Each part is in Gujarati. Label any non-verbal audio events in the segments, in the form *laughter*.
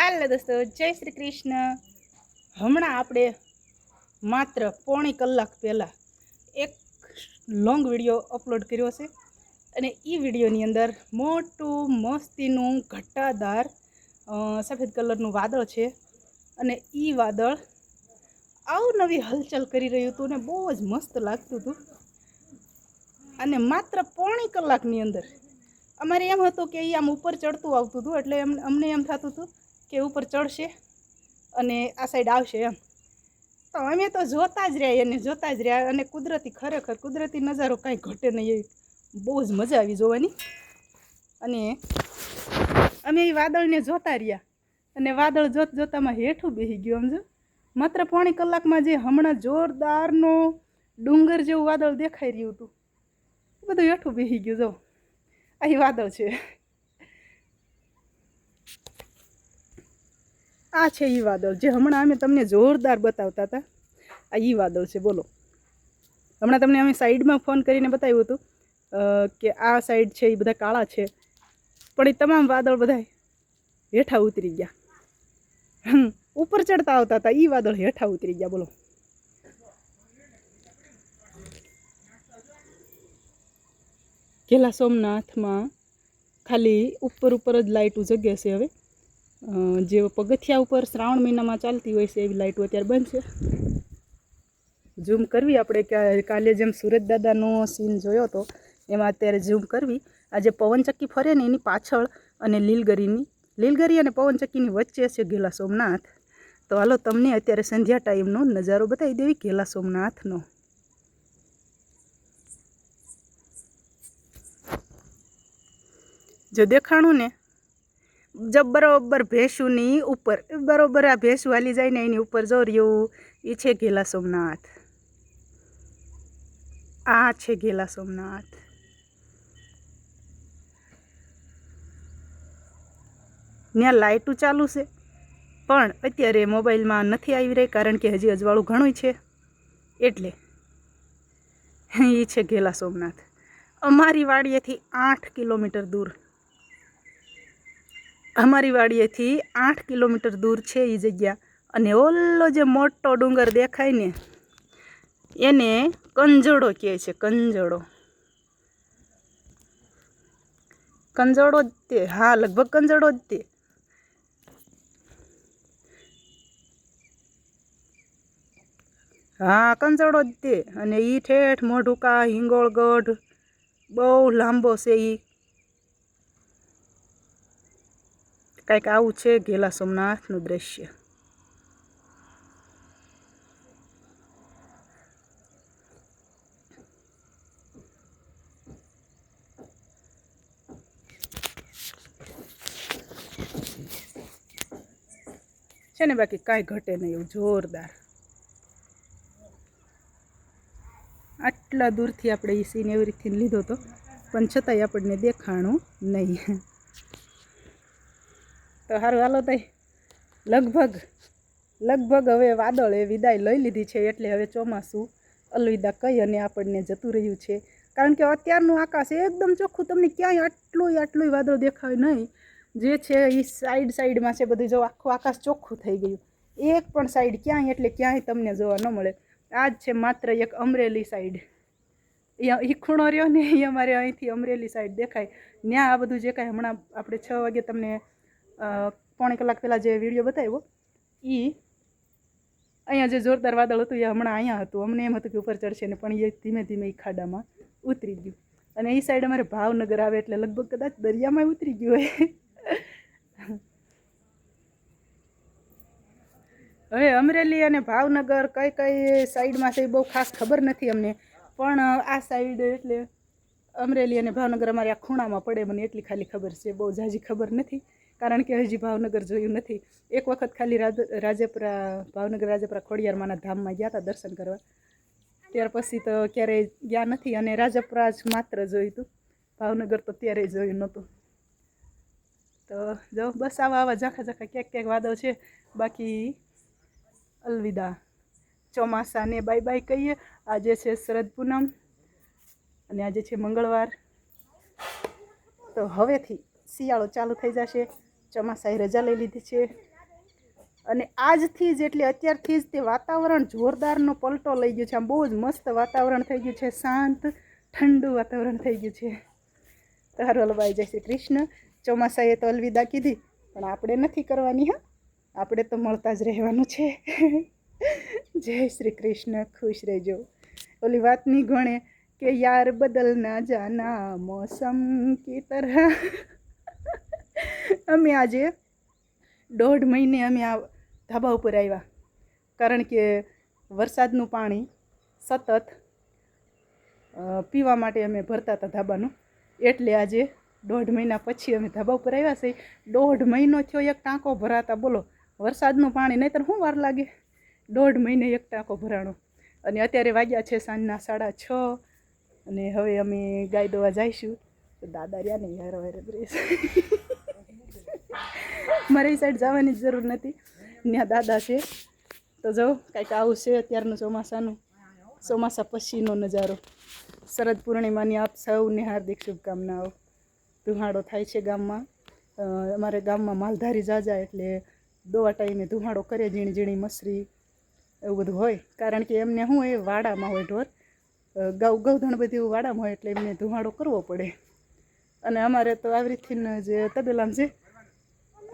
હાલો દોસ્તો, જય શ્રી કૃષ્ણ. હમણાં આપણે માત્ર પોણી કલાક પહેલાં એક લોંગ વીડિયો અપલોડ કર્યો છે. અને એ વિડીયોની અંદર મોટું, મસ્તીનું ઘટ્ટાદાર સફેદ કલરનું વાદળ છે. અને એ વાદળ અવનવી હલચલ કરી રહ્યું હતું ને બહુ જ મસ્ત લાગતું હતું. અને માત્ર પોણી કલાકની અંદર અમારે એમ હતું કે એ આમ ઉપર ચડતું આવતું હતું એટલે એમ, અમને એમ થતું હતું કે ઉપર ચડશે અને આ સાઈડ આવશે એમ. તો અમે તો જોતા જ રહ્યા એને જોતા જ રહ્યા અને કુદરતી ખરેખર કુદરતી નજારો કાંઈ ઘટે નહીં એવી બહુ જ મજા આવી જોવાની. અને અમે એ વાદળને જોતા રહ્યા અને વાદળ જોત જોતામાં હેઠું બેસી ગયું સમજો માત્ર પોણી કલાકમાં જે હમણાં જોરદારનો ડુંગર જેવું વાદળ દેખાઈ રહ્યું હતું. બધું હેઠું બેસી ગયું જો. અહીં વાદળ છે. આ છે ઈ વાદળ. જે હમણાં અમે તમને જોરદાર બતાવતા હતા, આ ઈ વાદળ છે, બોલો. હમણાં તમને અમે સાઈડમાં ફોન કરીને બતાવ્યું હતું કે આ સાઈડ છે એ બધા કાળા છે. પણ એ તમામ વાદળ બધા હેઠા ઉતરી ગયા. ઉપર ચડતા આવતા હતા એ વાદળ હેઠા ઉતરી ગયા, બોલો. ઘેલા સોમનાથમાં ખાલી ઉપર ઉપર જ લાઇટો જગ્યા છે હવે. જે પગથિયા ઉપર શ્રાવણ મહિનામાં ચાલતી હોય છે એવી લાઇટો અત્યારે બંધ છે. ઝૂમ કરવી આપણે કાલે જેમ સુરત દાદાનો સીન જોયો હતો એમાં અત્યારે ઝૂમ કરવી. આ જે પવનચક્કી ફરે ને એની પાછળ અને લીલગરીની, લીલગરી અને પવનચક્કીની વચ્ચે છે ઘેલા સોમનાથ. તો હાલો તમને અત્યારે સંધ્યા ટાઈમનો નજારો બતાવી દેવી ઘેલા સોમનાથનો. જો દેખાણું ને જબ બરોબર ભેંસુની ઉપર, બરોબર આ ભેંસુ હાલી જાય ને એની ઉપર જો રહ્યું એ છે ઘેલા સોમનાથ. આ છે ઘેલા સોમનાથ. ત્યાં લાઇટું ચાલુ છે, પણ અત્યારે મોબાઈલમાં નથી આવી રહી કારણ કે હજી અજવાળું ઘણું છે. એટલે એ છે ઘેલા સોમનાથ. અમારી વાડીએથી આઠ કિલોમીટર દૂર. અમારી વાડીએથી આઠ કિલોમીટર દૂર છે એ જગ્યા. અને ઓલો જે મોટો ડુંગર દેખાય ને, એને કંજોડો કહે છે, કંજોડો. કંજોડો જ તે, હા, લગભગ કંજોડો જ તે. હા, કંજોડો જ તે. અને એ ઠેઠ મોઢુકા હિંગોળગઢ બહુ લાંબો છે ઈ. કંઈક આવું છે ઘેલા સોમનાથનું દ્રશ્ય છે ને બાકી કાંઈ ઘટે નહીં, એવું જોરદાર. આટલા દૂરથી આપણે એ સીન એવી રીતે લીધો હતો પણ છતાંય આપણને દેખાણું નહીં. તો સારું હાલો તઈ. લગભગ લગભગ હવે વાદળે વિદાય લઈ લીધી છે એટલે હવે ચોમાસું અલવિદા કહી અને આપણને જતું રહ્યું છે. કારણ કે અત્યારનું આકાશ એકદમ ચોખ્ખું, તમને ક્યાંય આટલું આટલું વાદળ દેખાય નહીં. જે છે એ સાઈડ સાઈડમાં છે બધું. જો આખું આકાશ ચોખ્ખું થઈ ગયું. એક પણ સાઈડ ક્યાંય એટલે ક્યાંય તમને જોવા ન મળે. આ જ છે માત્ર એક અમરેલી સાઈડ. અહીંયા એ ખૂણો રહ્યો ને એ અમારે અહીંથી અમરેલી સાઈડ દેખાય. ત્યાં આ બધું જે કાંઈ હમણાં આપણે છ વાગે તમને પોણી કલાક પહેલાં જે વીડિયો બતાવ્યો એ અહીંયા જે જોરદાર વાદળ હતું એ હમણાં અહીંયા હતું. અમને એમ હતું કે ઉપર ચડશે ને, પણ એ ધીમે ધીમે એ ખાડામાં ઉતરી ગયું. અને એ સાઈડ અમારે ભાવનગર આવે એટલે લગભગ કદાચ દરિયામાં ઉતરી ગયું હોય. *laughs* હવે અમરેલી અને ભાવનગર કઈ કઈ સાઈડમાં છે એ બહુ ખાસ ખબર નથી અમને. પણ આ સાઈડ એટલે અમરેલી અને ભાવનગર અમારે આ ખૂણામાં પડે મને એટલી ખાલી ખબર છે. બહુ ઝાઝી ખબર નથી. કારણ કે હજી ભાવનગર જોયું નથી. એક વખત ખાલી રાજ- રાજપરા, ભાવનગર રાજપરા ખોડિયારમાંના ધામમાં ગયા હતા દર્શન કરવા. ત્યાર પછી તો ક્યારેય ગયા નથી અને રાજપરા જ માત્ર જોયું હતું. ભાવનગર તો ત્યારે જોયું નહોતું. તો જો, બસ આવા આવા ઝાંખા ઝાંખા ક્યાંક ક્યાંક વાદળ છે. બાકી અલવિદા ચોમાસાને બાય બાય કહીએ. આજે છે શરદ પૂનમ અને આજે છે મંગળવાર. તો હવેથી શિયાળો ચાલુ થઈ જશે. ચોમાસાએ રજા લઈ લીધી છે. અને આજથી જ એટલે અત્યારથી જ તે વાતાવરણ જોરદારનો પલટો લઈ ગયો છે. આમ બહુ જ મસ્ત વાતાવરણ થઈ ગયું છે. શાંત, ઠંડુ વાતાવરણ થઈ ગયું છે. તો હારું ભાઈ જય શ્રી કૃષ્ણ. ચોમાસાએ તો અલવિદા કીધી, પણ આપણે નથી કરવાની, હા? આપણે તો મળતા જ રહેવાનું છે. *laughs* જય શ્રી કૃષ્ણ. ખુશ રહેજો. ઓલી વાત નહીં ગણે કે યાર બદલ ના જાના, મોસમ કી તરહ. અમે આજે દોઢ મહિને અમે આ ધાબા ઉપર આવ્યા. કારણ કે વરસાદનું પાણી સતત પીવા માટે અમે ભરતા હતા ધાબાનું. એટલે આજે દોઢ મહિના પછી અમે ધાબા ઉપર આવ્યા છે દોઢ મહિનો થયો એક ટાંકો ભરાતા. બોલો, વરસાદનું પાણી નહીંતર શું વાર લાગે? દોઢ મહિને એક ટાંકો ભરાણો. અને અત્યારે વાગ્યા છે સાંજના સાડા છ અને હવે અમે ગાય દોવા જઈશું. દાદા રહ્યા ને યાર વાર રહીશ *laughs* મારે એ સાઈડ જવાની જરૂર નથી. ત્યાં દાદા છે. તો જો, કાંઈક આવું છે અત્યારનું ચોમાસાનું. ચોમાસા પછીનો નજારો. શરદ પૂર્ણિમાની આપ સૌને હાર્દિક શુભકામનાઓ. ધુમાડો થાય છે ગામમાં. અમારે ગામમાં માલધારી જાજા એટલે દોવા ટાઈમે ધુમાડો કરે, ઝીણી ઝીણી મસરી, એવું બધું હોય. કારણ કે એમને શું એ વાડામાં હોય ઢોર. ગૌ, ગૌધણ બધી વાડામાં હોય એટલે એમને ધુમાડો કરવો પડે. અને અમારે તો આવી રીતથી જે તબેલામ છે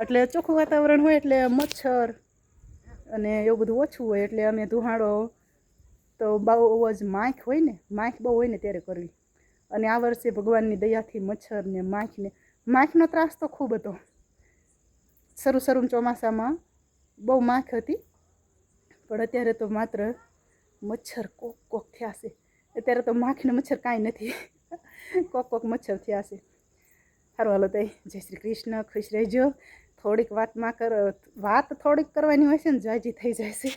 એટલે ચોખ્ખું વાતાવરણ હોય એટલે મચ્છર અને એવું બધું ઓછું હોય એટલે અમે ધુહાડો, તો બહુ જ માખ હોય ને, માખ બહુ હોય ને ત્યારે કરવી. અને આ વર્ષે ભગવાનની દયાથી મચ્છર ને માખને માખનો ત્રાસ તો ખૂબ હતો. શરૂ શરૂ ચોમાસામાં બહુ માખ હતી, પણ અત્યારે તો માત્ર મચ્છર કોક કોક થયા છે. અત્યારે તો માખને મચ્છર કાંઈ નથી. કોક કોક મચ્છર થયા છે. સારું હાલો તય જય શ્રી કૃષ્ણ. ખુશ રહેજો. થોડીક વાતમાં કર, વાત થોડીક કરવાની હોય છે ને, જાજી થઈ જાય છે.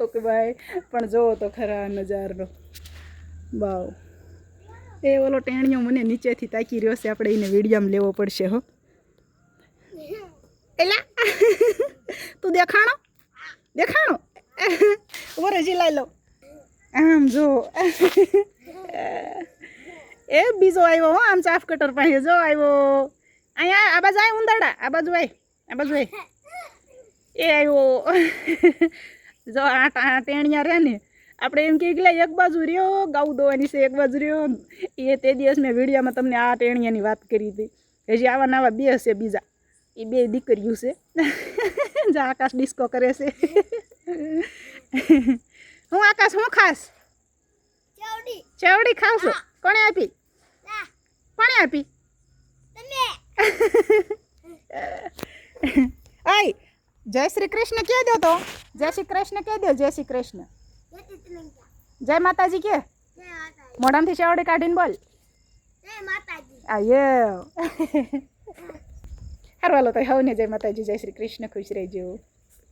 ઓકે ભાઈ, પણ જોવો તો ખરા નજારો બાવ એ ઓલો ટેણીઓ મને નીચેથી તાકી રહ્યો છે, આપણે એને વિડીયામાં લેવો પડશે, હો. એલા, તું દેખાણો? દેખાણો? વરે જીલાઈ લો. આમ જો. એ બીજો આવ્યો, હો, આમ ચાફ કટર પાસે, જો આવ્યો. અહીંયા આ બાજુ આય ઉંદરડા. આ બાજુ આય. આ બાજુ આય. એ આવ્યો *laughs* જો આ ટેણિયા રહે ને આપણે એમ કે એટલે એક બાજુ રહ્યો ગાઉ દોવાની છે એક બાજુ રહ્યો. એ તે દિવસ મેં વિડીયોમાં તમને આ ટેણિયાની વાત કરી હતી. હજી આવા નવા બે હશે બીજા. એ બે દીકરીઓ છે. *laughs* જા આકાશ ડિસ્કો કરે છે. *laughs* હું આકાશ હું ખાસ ચવડી ચેવડી ખાવ છો કોણે આપી? કોણે આપી? તમે. આય જય શ્રી કૃષ્ણ કહી દો તો. જય શ્રી કૃષ્ણ કહી દો, જય શ્રી કૃષ્ણ. જય માતાજી કે. મોઢામાંથી ચેવડી કાઢીને બોલ. જય માતાજી આ યે. હારું હાલો તો હવને જય માતાજી, જય શ્રી કૃષ્ણ, ખુશ રહેજો.